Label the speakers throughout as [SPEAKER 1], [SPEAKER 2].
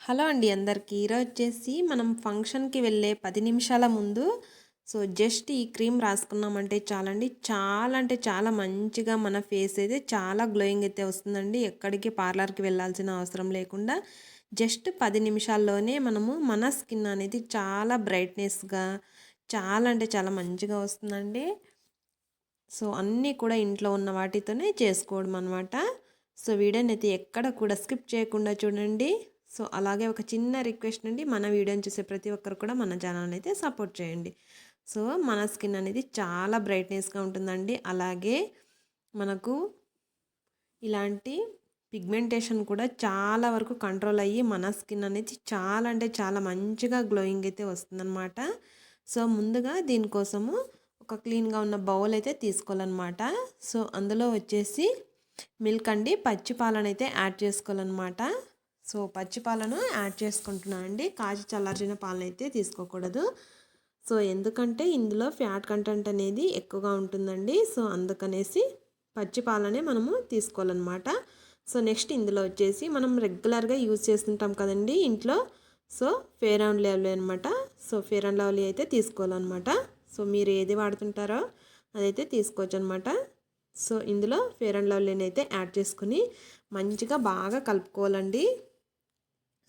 [SPEAKER 1] Hello అండి అందరికీ. ఈరోజు వచ్చేసి మనం ఫంక్షన్కి వెళ్ళే పది నిమిషాల ముందు సో జస్ట్ ఈ క్రీమ్ రాసుకున్నామంటే చాలండి. చాలా అంటే చాలా మంచిగా మన ఫేస్ అయితే చాలా గ్లోయింగ్ అయితే వస్తుందండి. ఎక్కడికి పార్లర్కి వెళ్ళాల్సిన అవసరం లేకుండా జస్ట్ పది నిమిషాల్లోనే మనము మన స్కిన్ అనేది చాలా బ్రైట్నెస్గా చాలా అంటే చాలా మంచిగా వస్తుందండి. సో అన్నీ కూడా ఇంట్లో ఉన్న వాటితోనే చేసుకోవడం అనమాట సో వీడియోని అయితే ఎక్కడ కూడా స్కిప్ చేయకుండా చూడండి. సో అలాగే ఒక చిన్న రిక్వెస్ట్ నుండి మన వీడియోని చూసే ప్రతి ఒక్కరు కూడా మన ఛానల్ని అయితే సపోర్ట్ చేయండి. సో మన స్కిన్ అనేది చాలా బ్రైట్నెస్గా ఉంటుందండి. అలాగే మనకు ఇలాంటి పిగ్మెంటేషన్ కూడా చాలా వరకు కంట్రోల్ అయ్యి మన స్కిన్ అనేది చాలా అంటే చాలా మంచిగా గ్లోయింగ్ అయితే వస్తుందన్నమాట. సో ముందుగా దీనికోసము ఒక క్లీన్గా ఉన్న బౌల్ అయితే తీసుకోవాలన్నమాట. సో అందులో వచ్చేసి మిల్క్ అండి పచ్చి పాలనైతే యాడ్ చేసుకోవాలన్నమాట. సో పచ్చి పాలను యాడ్ చేసుకుంటున్నాను అండి. కాచి చల్లార్చిన పాలను అయితే తీసుకోకూడదు. సో ఎందుకంటే ఇందులో ఫ్యాట్ కంటెంట్ అనేది ఎక్కువగా ఉంటుందండి. సో అందుకనేసి పచ్చి పాలనే మనము తీసుకోవాలన్నమాట. సో నెక్స్ట్ ఇందులో వచ్చేసి మనం రెగ్యులర్గా యూజ్ చేస్తుంటాం కదండి ఇంట్లో. సో ఫేర్ అండ్ లవ్లీ అనమాట సో ఫేర్ అండ్ లవ్లీ అయితే తీసుకోవాలన్నమాట. సో మీరు ఏది వాడుతుంటారో అదైతే తీసుకోవచ్చు అనమాట సో ఇందులో ఫేర్ అండ్ లవ్లీని అయితే యాడ్ చేసుకుని మంచిగా బాగా కలుపుకోవాలండి.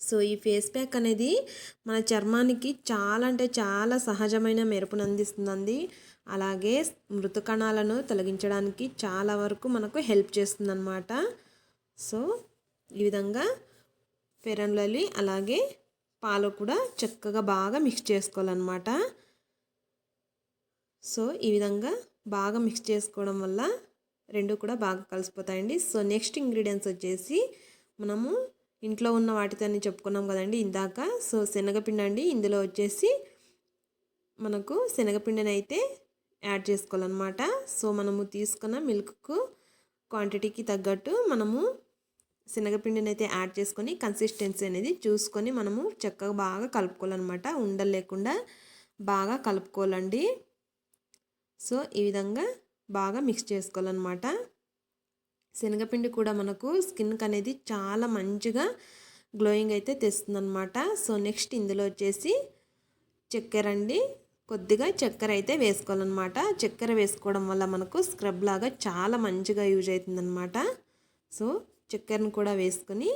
[SPEAKER 1] సో ఈ ఫేస్ ప్యాక్ అనేది మన చర్మానికి చాలా అంటే చాలా సహజమైన మెరుపును అందిస్తుందండి. అలాగే మృత కణాలను తొలగించడానికి చాలా వరకు మనకు హెల్ప్ చేస్తుందన్నమాట. సో ఈ విధంగా ఫెరన్లలి అలాగే పాలు కూడా చక్కగా బాగా మిక్స్ చేసుకోవాలన్నమాట. సో ఈ విధంగా బాగా మిక్స్ చేసుకోవడం వల్ల రెండు కూడా బాగా కలిసిపోతాయండి. సో నెక్స్ట్ ఇంగ్రీడియంట్స్ వచ్చేసి మనము ఇంట్లో ఉన్న వాటితోనే చెప్పుకున్నాం కదండి ఇందాక. సో శనగపిండి అండి ఇందులో వచ్చేసి మనకు శనగపిండిని అయితే యాడ్ చేసుకోవాలన్నమాట. సో మనము తీసుకున్న మిల్క్కు క్వాంటిటీకి తగ్గట్టు మనము శనగపిండిని అయితే యాడ్ చేసుకొని కన్సిస్టెన్సీ అనేది చూసుకొని మనము చక్కగా బాగా కలుపుకోవాలన్నమాట. ఉండలు లేకుండా బాగా కలుపుకోవాలండి. సో ఈ విధంగా బాగా మిక్స్ చేసుకోవాలన్నమాట. శనగపిండి కూడా మనకు స్కిన్కి అనేది చాలా మంచిగా గ్లోయింగ్ అయితే తెస్తుందనమాట సో నెక్స్ట్ ఇందులో వచ్చేసి చక్కెర అండి కొద్దిగా చక్కెర అయితే వేసుకోవాలన్నమాట. చక్కెర వేసుకోవడం వల్ల మనకు స్క్రబ్ లాగా చాలా మంచిగా యూజ్ అవుతుందన్నమాట సో చక్కెరను కూడా వేసుకొని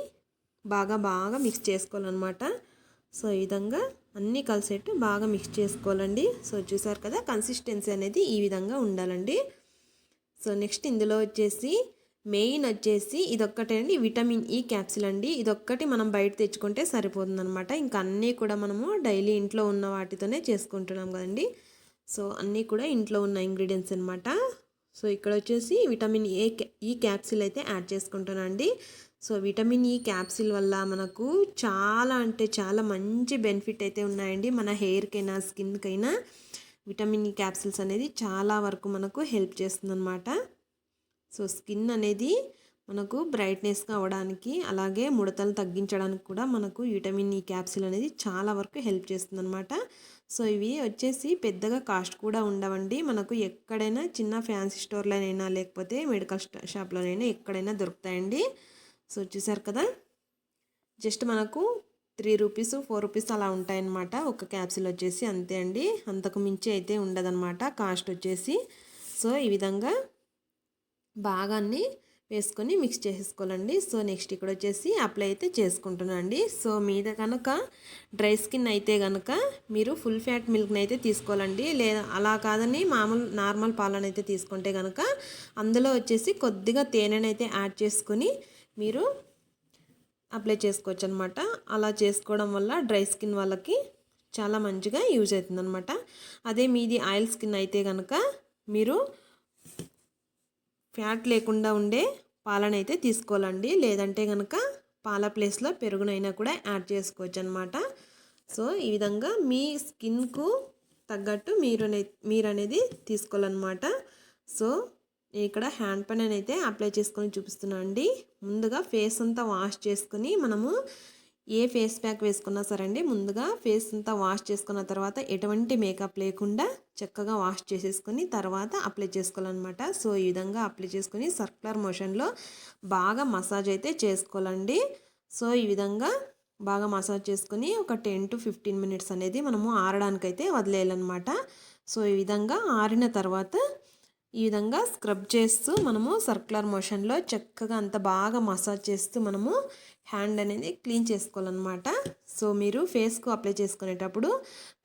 [SPEAKER 1] బాగా బాగా మిక్స్ చేసుకోవాలన్నమాట. సో ఈ విధంగా అన్నీ కలిసేట్టు బాగా మిక్స్ చేసుకోవాలండి. సో చూసారు కదా కన్సిస్టెన్సీ అనేది ఈ విధంగా ఉండాలండి. సో నెక్స్ట్ ఇందులో వచ్చేసి మెయిన్ వచ్చేసి ఇదొక్కటేనండి విటమిన్ ఈ క్యాప్సిల్ అండి. ఇదొక్కటి మనం బయట తెచ్చుకుంటే సరిపోతుందనమాట ఇంకా అన్నీ కూడా మనము డైలీ ఇంట్లో ఉన్న వాటితోనే చేసుకుంటున్నాం కదండి. సో అన్నీ కూడా ఇంట్లో ఉన్న ఇంగ్రీడియంట్స్ అనమాట సో ఇక్కడ వచ్చేసి విటమిన్ ఏ ఈ క్యాప్సిల్ అయితే యాడ్ చేసుకుంటున్నాను సో విటమిన్ ఈ క్యాప్సిల్ వల్ల మనకు చాలా అంటే చాలా మంచి బెనిఫిట్ అయితే ఉన్నాయండి. మన హెయిర్కైనా స్కిన్కైనా విటమిన్ ఈ క్యాప్సిల్స్ అనేది చాలా వరకు మనకు హెల్ప్ చేస్తుందన్నమాట. సో స్కిన్ అనేది మనకు బ్రైట్నెస్గా అవ్వడానికి అలాగే ముడతలు తగ్గించడానికి కూడా మనకు విటమిన్ ఈ క్యాప్సిల్ అనేది చాలా వరకు హెల్ప్ చేస్తుందన్నమాట. సో ఇవి వచ్చేసి పెద్దగా కాస్ట్ కూడా ఉండవండి. మనకు ఎక్కడైనా చిన్న ఫ్యాన్సీ స్టోర్లోనైనా లేకపోతే మెడికల్ షాప్లోనైనా ఎక్కడైనా దొరుకుతాయండి. సో చూసారు కదా? జస్ట్ మనకు త్రీ రూపీస్ ఫోర్ రూపీస్ అలా ఉంటాయన్నమాట. ఒక క్యాప్సిల్ వచ్చేసి అంతే అండి. అంతకు మించి అయితే ఉండదన్నమాట కాస్ట్ వచ్చేసి. సో ఈ విధంగా బాగాన్ని వేసుకొని మిక్స్ చేసేసుకోవాలండి సో నెక్స్ట్ ఇక్కడ వచ్చేసి అప్లై అయితే చేసుకుంటున్నాను అండి. సో మీద కనుక డ్రై స్కిన్ అయితే కనుక మీరు ఫుల్ ఫ్యాట్ మిల్క్ని అయితే తీసుకోవాలండి. లేదా అలా కాదని మామూలు నార్మల్ పాలను అయితే తీసుకుంటే కనుక అందులో వచ్చేసి కొద్దిగా తేనెని అయితే యాడ్ చేసుకొని మీరు అప్లై చేసుకోవచ్చు అనమాట అలా చేసుకోవడం వల్ల డ్రై స్కిన్ వాళ్ళకి చాలా మంచిగా యూజ్ అవుతుంది అదే మీది ఆయిల్ స్కిన్ అయితే కనుక మీరు ఫ్యాట్ లేకుండా ఉండే పాలనైతే తీసుకోవాలండి. లేదంటే కనుక పాల ప్లేస్లో పెరుగునైనా కూడా యాడ్ చేసుకోవచ్చు అనమాట సో ఈ విధంగా మీ స్కిన్కు తగ్గట్టు మీరు మీరు అనేది తీసుకోవాలన్నమాట. సో ఇక్కడ హ్యాండ్ పైన అయితే అప్లై చేసుకొని చూపిస్తున్నాను అండి. ముందుగా ఫేస్ అంతా వాష్ చేసుకొని మనము ఏ ఫేస్ ప్యాక్ వేసుకున్నా సరే అండి ముందుగా ఫేస్ అంతా వాష్ చేసుకున్న తర్వాత ఎటువంటి మేకప్ లేకుండా చక్కగా వాష్ చేసేసుకుని తర్వాత అప్లై చేసుకోవాలన్నమాట. సో ఈ విధంగా అప్లై చేసుకుని సర్క్యులర్ మోషన్లో బాగా మసాజ్ అయితే చేసుకోవాలండి. సో ఈ విధంగా బాగా మసాజ్ చేసుకొని ఒక టెన్ టు ఫిఫ్టీన్ మినిట్స్ అనేది మనము ఆరడానికైతే వదిలేయాలన్నమాట. సో ఈ విధంగా ఆరిన తర్వాత ఈ విధంగా స్క్రబ్ చేస్తూ మనము సర్క్యులర్ మోషన్లో చక్కగా అంత బాగా మసాజ్ చేస్తూ మనము హ్యాండ్ అనేది క్లీన్ చేసుకోవాలన్నమాట. సో మీరు ఫేస్కు అప్లై చేసుకునేటప్పుడు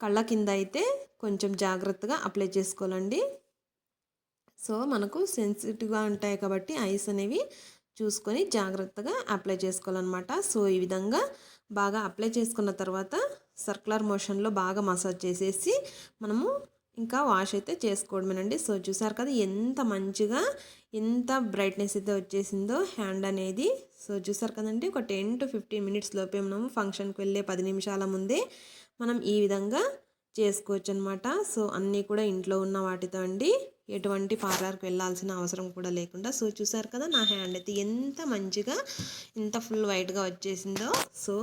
[SPEAKER 1] కళ్ళ కింద అయితే కొంచెం జాగ్రత్తగా అప్లై చేసుకోవాలండి. సో మనకు సెన్సిటివ్గా ఉంటాయి కాబట్టి ఐస్ అనేవి చూసుకొని జాగ్రత్తగా అప్లై చేసుకోవాలన్నమాట. సో ఈ విధంగా బాగా అప్లై చేసుకున్న తర్వాత సర్క్యులర్ మోషన్లో బాగా మసాజ్ చేసేసి మనము ఇంకా వాష్ అయితే చేసుకోవడమేనండి. సో చూసారు కదా ఎంత మంచిగా ఎంత బ్రైట్నెస్ అయితే వచ్చేసిందో హ్యాండ్ అనేది. సో చూసారు కదండి ఒక టెన్ టు ఫిఫ్టీన్ మినిట్స్ లోపే మనం ఫంక్షన్కి వెళ్ళే పది నిమిషాల ముందే మనం ఈ విధంగా చేసుకోవచ్చు అనమాట సో అన్నీ కూడా ఇంట్లో ఉన్న వాటితో అండి. ఎటువంటి పార్లర్కి వెళ్ళాల్సిన అవసరం కూడా లేకుండా. సో చూసారు కదా నా హ్యాండ్ అయితే ఎంత మంచిగా ఎంత ఫుల్ వైట్గా వచ్చేసిందో. సో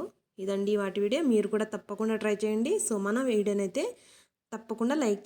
[SPEAKER 1] ఇదండి వాటి వీడియో. మీరు కూడా తప్పకుండా ట్రై చేయండి. సో మన వీడియోనైతే తప్పకుండా లైక్ చేయండి.